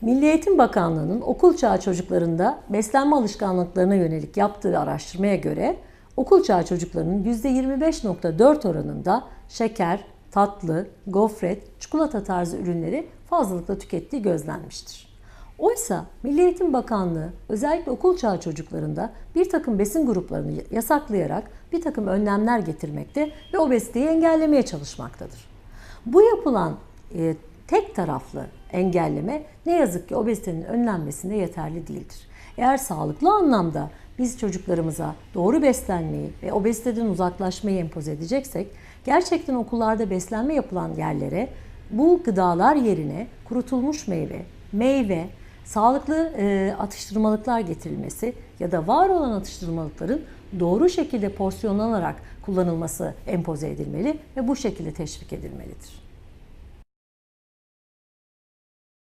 Milli Eğitim Bakanlığı'nın okul çağı çocuklarında beslenme alışkanlıklarına yönelik yaptığı araştırmaya göre okul çağı çocuklarının %25.4 oranında şeker, tatlı, gofret, çikolata tarzı ürünleri fazlalıkla tükettiği gözlenmiştir. Oysa Milli Eğitim Bakanlığı özellikle okul çağı çocuklarında bir takım besin gruplarını yasaklayarak bir takım önlemler getirmekte ve obeziteyi engellemeye çalışmaktadır. Bu yapılan e, tek taraflı engelleme ne yazık ki obezitenin önlenmesinde yeterli değildir. Eğer sağlıklı anlamda biz çocuklarımıza doğru beslenmeyi ve obeziteden uzaklaşmayı empoze edeceksek gerçekten okullarda beslenme yapılan yerlere bu gıdalar yerine kurutulmuş meyve, meyve, sağlıklı e, atıştırmalıklar getirilmesi ya da var olan atıştırmalıkların doğru şekilde porsiyonlanarak kullanılması empoze edilmeli ve bu şekilde teşvik edilmelidir.